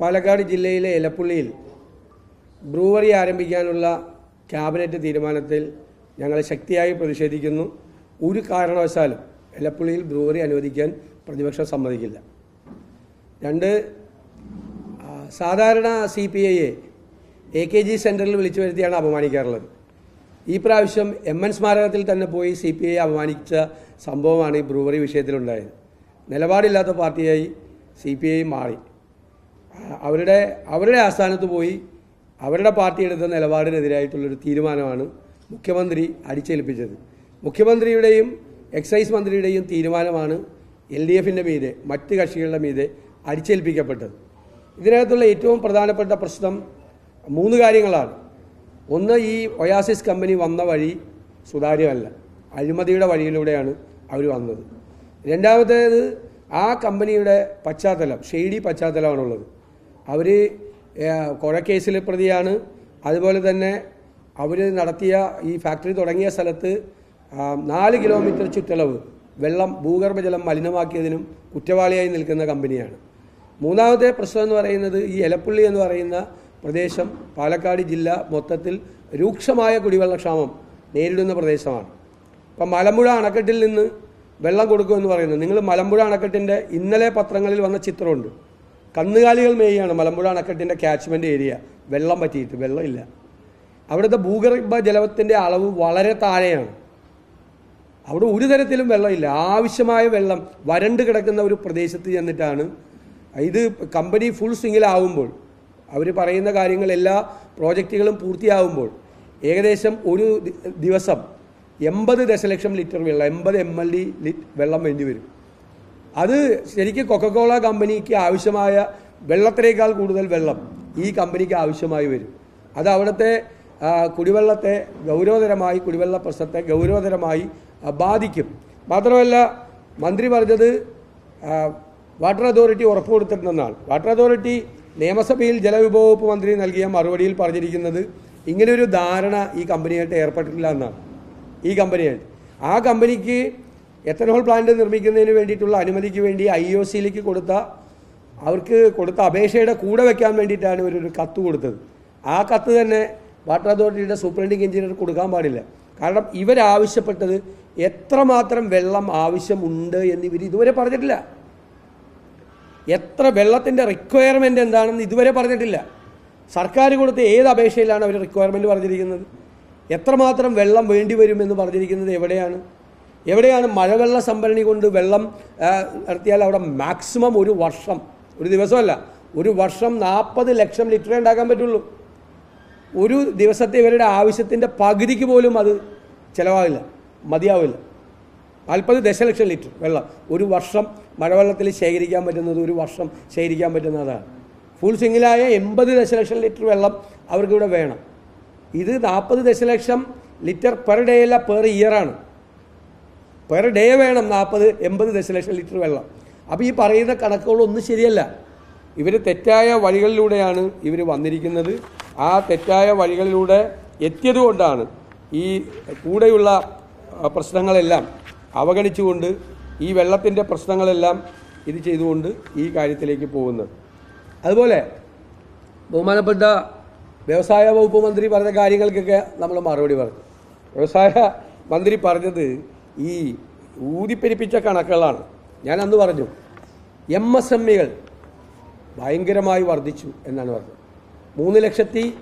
പാലക്കാട് ജില്ലയിലെ ഇലപ്പുള്ളിയിൽ ബ്രൂവറി ആരംഭിക്കാനുള്ള ക്യാബിനറ്റ് തീരുമാനത്തിൽ ഞങ്ങൾ ശക്തിയായി പ്രതിഷേധിക്കുന്നു. ഒരു കാരണവശാലും ഇലപ്പുള്ളിയിൽ ബ്രൂവറി അനുവദിക്കാൻ പ്രതിപക്ഷം സമ്മതിക്കില്ല. രണ്ട് സാധാരണ സി പി ഐയെ എ കെ ജി സെന്ററിൽ വിളിച്ചു വരുത്തിയാണ് അപമാനിക്കാറുള്ളത്. ഈ പ്രാവശ്യം എം എൻ സ്മാരകത്തിൽ തന്നെ പോയി സി പി ഐ അപമാനിച്ച സംഭവമാണ് ഈ ബ്രൂവറി വിഷയത്തിലുണ്ടായത്. നിലപാടില്ലാത്ത പാർട്ടിയായി സി പി ഐ മാറി. അവരുടെ അവരുടെ ആസ്ഥാനത്ത് പോയി അവരുടെ പാർട്ടി എടുത്ത നിലപാടിനെതിരായിട്ടുള്ളൊരു തീരുമാനമാണ് മുഖ്യമന്ത്രി അടിച്ചേൽപ്പിച്ചത്. മുഖ്യമന്ത്രിയുടെയും എക്സൈസ് മന്ത്രിയുടെയും തീരുമാനമാണ് എൽ ഡി എഫിന്റെ മീതെ മറ്റ് കക്ഷികളുടെ മീതെ അടിച്ചേൽപ്പിക്കപ്പെട്ടത്. ഇതിനകത്തുള്ള ഏറ്റവും പ്രധാനപ്പെട്ട പ്രശ്നം മൂന്ന് കാര്യങ്ങളാണ്. ഒന്ന് ഈ ഒയാസിസ് കമ്പനി വന്ന വഴി സുതാര്യമല്ല. അഴിമതിയുടെ വഴിയിലൂടെയാണ് അവർ വന്നത്. രണ്ടാമത്തേത് ആ കമ്പനിയുടെ പശ്ചാത്തലം ഷെയ്ഡി പശ്ചാത്തലമാണുള്ളത്. അവർ കേസിൽ പ്രതിയാണ്. അതുപോലെ തന്നെ അവർ നടത്തിയ ഈ ഫാക്ടറി തുടങ്ങിയ സ്ഥലത്ത് നാല് കിലോമീറ്റർ ചുറ്റളവ് വെള്ളം ഭൂഗർഭജലം മലിനമാക്കിയതിനും കുറ്റവാളിയായി നിൽക്കുന്ന കമ്പനിയാണ്. മൂന്നാമത്തെ പ്രശ്നം എന്ന് പറയുന്നത് ഈ എലപ്പുള്ളി എന്ന് പറയുന്ന പ്രദേശം പാലക്കാട് ജില്ല മൊത്തത്തിൽ രൂക്ഷമായ കുടിവെള്ളക്ഷാമം നേരിടുന്ന പ്രദേശമാണ്. ഇപ്പം മലമ്പുഴ അണക്കെട്ടിൽ നിന്ന് വെള്ളം കൊടുക്കുമെന്ന് പറയുന്നത് നിങ്ങൾ മലമ്പുഴ അണക്കെട്ടിന്റെ ഇന്നലെ പത്രങ്ങളിൽ വന്ന ചിത്രമുണ്ട്. കന്നുകാലികൾ മേയാണ് മലമ്പുഴ അണക്കെട്ടിന്റെ ക്യാച്ച്മെന്റ് ഏരിയ വെള്ളം പറ്റിയിട്ട് വെള്ളമില്ല. അവിടുത്തെ ഭൂഗർഭ ജലത്തിന്റെ അളവ് വളരെ താഴെയാണ്. അവിടെ ഒരു തരത്തിലും വെള്ളമില്ല. ആവശ്യമായ വെള്ളം വരണ്ട് കിടക്കുന്ന ഒരു പ്രദേശത്ത് ചെന്നിട്ടാണ് ഇത് കമ്പനി ഫുൾ സ്വിങ്ങിലാവുമ്പോൾ അവർ പറയുന്ന കാര്യങ്ങൾ എല്ലാ പ്രോജക്റ്റുകളും പൂർത്തിയാവുമ്പോൾ ഏകദേശം ഒരു ദിവസം എൺപത് ദശലക്ഷം ലിറ്റർ വെള്ളം എൺപത് എം എൽ ഡി വെള്ളം വേണ്ടി വരും. അത് ശരിക്കും കൊക്കക്കോള കമ്പനിക്ക് ആവശ്യമായ വെള്ളത്തിനേക്കാൾ കൂടുതൽ വെള്ളം ഈ കമ്പനിക്ക് ആവശ്യമായി വരും. അത് അവിടുത്തെ കുടിവെള്ളത്തെ ഗൗരവതരമായി കുടിവെള്ള പ്രശ്നത്തെ ഗൗരവതരമായി ബാധിക്കും. മാത്രമല്ല മന്ത്രി പറഞ്ഞത് വാട്ടർ അതോറിറ്റി ഉറപ്പ് കൊടുത്തിട്ടുണ്ടെന്നാണ് വാട്ടർ അതോറിറ്റി നിയമസഭയിൽ ജലവിഭവ വകുപ്പ് മന്ത്രി നൽകിയ മറുപടിയിൽ പറഞ്ഞിരിക്കുന്നത് ഇങ്ങനെയൊരു ധാരണ ഈ കമ്പനിയായിട്ട് ഏർപ്പെട്ടിട്ടില്ല എന്നാണ്. ഈ കമ്പനിയായിട്ട് ആ കമ്പനിക്ക് എത്തനോൾ പ്ലാന്റ് നിർമ്മിക്കുന്നതിന് വേണ്ടിയിട്ടുള്ള അനുമതിക്ക് വേണ്ടി ഐ ഒ സിയിലേക്ക് കൊടുത്ത അവർക്ക് കൊടുത്ത അപേക്ഷയുടെ കൂടെ വെക്കാൻ വേണ്ടിയിട്ടാണ് ഇവരൊരു കത്ത് കൊടുത്തത്. ആ കത്ത് തന്നെ വാട്ടർ അതോറിറ്റിയുടെ സൂപ്രണ്ടിങ് എഞ്ചിനീയർ കൊടുക്കാൻ പാടില്ല. കാരണം ഇവരാവശ്യപ്പെട്ടത് എത്രമാത്രം വെള്ളം ആവശ്യമുണ്ട് എന്ന് ഇവർ ഇതുവരെ പറഞ്ഞിട്ടില്ല. എത്ര വെള്ളത്തിന്റെ റിക്വയർമെന്റ് എന്താണെന്ന് ഇതുവരെ പറഞ്ഞിട്ടില്ല. സർക്കാർ കൊടുത്ത ഏത് അപേക്ഷയിലാണ് അവർ റിക്വയർമെന്റ് പറഞ്ഞിരിക്കുന്നത്? എത്രമാത്രം വെള്ളം വേണ്ടി വരുമെന്ന് പറഞ്ഞിരിക്കുന്നത് എവിടെയാണ്? എവിടെയാണ് മഴവെള്ള സംഭരണി കൊണ്ട് വെള്ളം നടത്തിയാൽ അവിടെ മാക്സിമം ഒരു വർഷം ഒരു ദിവസമല്ല ഒരു വർഷം നാൽപ്പത് ലക്ഷം ലിറ്ററേ ഉണ്ടാക്കാൻ പറ്റുള്ളൂ. ഒരു ദിവസത്തെ ഇവരുടെ ആവശ്യത്തിന്റെ പകുതിക്ക് പോലും അത് ചിലവാകില്ല മതിയാവില്ല. നാൽപ്പത് ദശലക്ഷം ലിറ്റർ വെള്ളം ഒരു വർഷം മഴവെള്ളത്തിൽ ശേഖരിക്കാൻ പറ്റുന്നത് ഒരു വർഷം ശേഖരിക്കാൻ പറ്റുന്നതാണ്. ഫുൾ സിംഗിലായ എൺപത് ദശലക്ഷം ലിറ്റർ വെള്ളം അവർക്കിവിടെ വേണം. ഇത് നാൽപ്പത് ദശലക്ഷം ലിറ്റർ പെർ ഡേ അല്ല പെർ ഇയറാണ്. പെർ ഡേ വേണം നാൽപ്പത് എൺപത് ദശലക്ഷം ലിറ്റർ വെള്ളം. അപ്പോൾ ഈ പറയുന്ന കണക്കുകളൊന്നും ശരിയല്ല. ഇവർ തെറ്റായ വഴികളിലൂടെയാണ് ഇവർ വന്നിരിക്കുന്നത്. ആ തെറ്റായ വഴികളിലൂടെ എത്തിയതുകൊണ്ടാണ് ഈ കൂടെയുള്ള പ്രശ്നങ്ങളെല്ലാം അവഗണിച്ചുകൊണ്ട് ഈ വെള്ളത്തിന്റെ പ്രശ്നങ്ങളെല്ലാം ഇത് ചെയ്തുകൊണ്ട് ഈ കാര്യത്തിലേക്ക് പോകുന്നത്. അതുപോലെ ബഹുമാനപ്പെട്ട വ്യവസായ വകുപ്പ് മന്ത്രി പറഞ്ഞ കാര്യങ്ങൾക്കൊക്കെ നമ്മൾ മറുപടി പറഞ്ഞു. വ്യവസായ മന്ത്രി പറഞ്ഞത് ഈ ഊതിപ്പെരിപ്പിച്ച കണക്കുകളാണ്. ഞാൻ അന്ന് പറഞ്ഞു എം എസ് എം ഇകൾ ഭയങ്കരമായി വർദ്ധിച്ചു എന്നാണ് പറഞ്ഞത്. മൂന്ന് ലക്ഷത്തി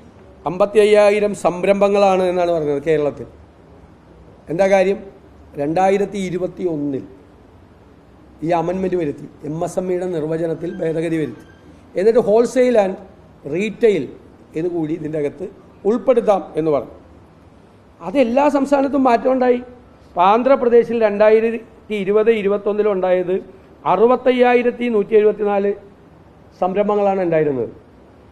അമ്പത്തി അയ്യായിരം സംരംഭങ്ങളാണ് എന്നാണ് പറഞ്ഞത് കേരളത്തിൽ. എന്താ കാര്യം? രണ്ടായിരത്തി ഇരുപത്തി ഒന്നിൽ ഈ അമൻമെന്റ് വരുത്തി എം എസ് എം ഇയുടെ നിർവചനത്തിൽ ഭേദഗതി വരുത്തി. എന്നിട്ട് ഹോൾസെയിൽ ആൻഡ് റീറ്റെയിൽ എന്ന് കൂടി ഇതിന്റെ അകത്ത് ഉൾപ്പെടുത്താം എന്ന് പറഞ്ഞു. അത് എല്ലാ സംസ്ഥാനത്തും മാറ്റമുണ്ടായി. ഇപ്പോൾ ആന്ധ്രാപ്രദേശിൽ രണ്ടായിരത്തി ഇരുപത് ഇരുപത്തൊന്നിലുണ്ടായത് അറുപത്തയ്യായിരത്തി നൂറ്റി എഴുപത്തിനാല് സംരംഭങ്ങളാണ് ഉണ്ടായിരുന്നത്.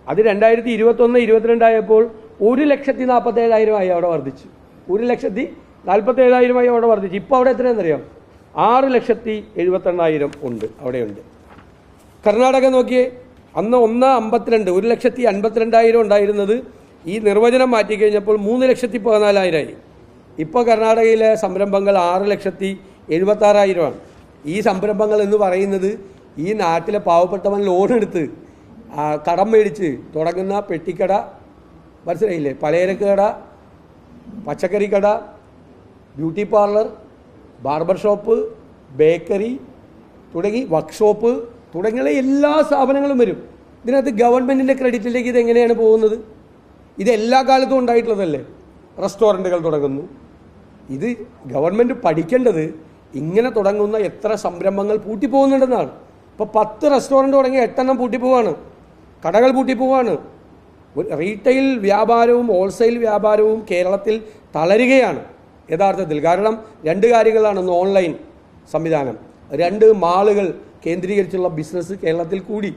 അത് രണ്ടായിരത്തി ഇരുപത്തൊന്ന് ഇരുപത്തിരണ്ടായപ്പോൾ ഒരു ലക്ഷത്തി നാൽപ്പത്തേഴായിരമായി അവിടെ വർദ്ധിച്ചു. ഒരു ലക്ഷത്തി നാൽപ്പത്തേഴായിരമായി അവിടെ വർദ്ധിച്ചു. ഇപ്പോൾ അവിടെ എത്രയാണെന്നറിയാം? ആറ് ലക്ഷത്തി എഴുപത്തെണ്ണായിരം ഉണ്ട് അവിടെയുണ്ട്. കർണാടക നോക്കിയേ അന്ന് ഒന്ന് അമ്പത്തിരണ്ട് ഒരു ലക്ഷത്തി അൻപത്തിരണ്ടായിരം ഉണ്ടായിരുന്നത് ഈ നിർവചനം മാറ്റിക്കഴിഞ്ഞപ്പോൾ മൂന്ന് ലക്ഷത്തി പതിനാലായിരമായി ഇപ്പോൾ കർണാടകയിലെ സംരംഭങ്ങൾ ആറ് ലക്ഷത്തി എഴുപത്താറായിരമാണ്. ഈ സംരംഭങ്ങൾ എന്ന് പറയുന്നത് ഈ നാട്ടിലെ പാവപ്പെട്ടവൻ ലോൺ എടുത്ത് കടം മേടിച്ച് തുടങ്ങുന്ന പെട്ടിക്കട മനസ്സിലായില്ലേ? പലചരക്ക് കട പച്ചക്കറി കട beauty parlour barber shop bakery തുടങ്ങി വർക്ക്ഷോപ്പ് തുടങ്ങിയുള്ള എല്ലാ സ്ഥാപനങ്ങളും വരും. ഇതിനകത്ത് ഗവൺമെന്റിന്റെ ക്രെഡിറ്റിലേക്ക് ഇതെങ്ങനെയാണ് പോകുന്നത്? ഇത് എല്ലാ കാലത്തും ഉണ്ടായിട്ടുള്ളതല്ലേ? റെസ്റ്റോറന്റുകൾ തുടങ്ങുന്നു. ഇത് ഗവൺമെന്റ് പഠിക്കേണ്ടത് ഇങ്ങനെ തുടങ്ങുന്ന എത്ര സംരംഭങ്ങൾ പൂട്ടിപ്പോകുന്നുണ്ടെന്നാണ്. ഇപ്പോൾ പത്ത് റെസ്റ്റോറന്റ് തുടങ്ങി എട്ടെണ്ണം പൂട്ടിപ്പോവാണ്. കടകൾ പൂട്ടിപ്പോവാണ്. റീറ്റെയിൽ വ്യാപാരവും ഹോൾസെയിൽ വ്യാപാരവും കേരളത്തിൽ തളരുകയാണ്. യഥാർത്ഥത്തിൽ കാരണം രണ്ട് കാര്യങ്ങളാണ് ഒന്ന് ഓൺലൈൻ സംവിധാനം. രണ്ട് മാളുകൾ കേന്ദ്രീകരിച്ചുള്ള ബിസിനസ് കേരളത്തിൽ കൂടി.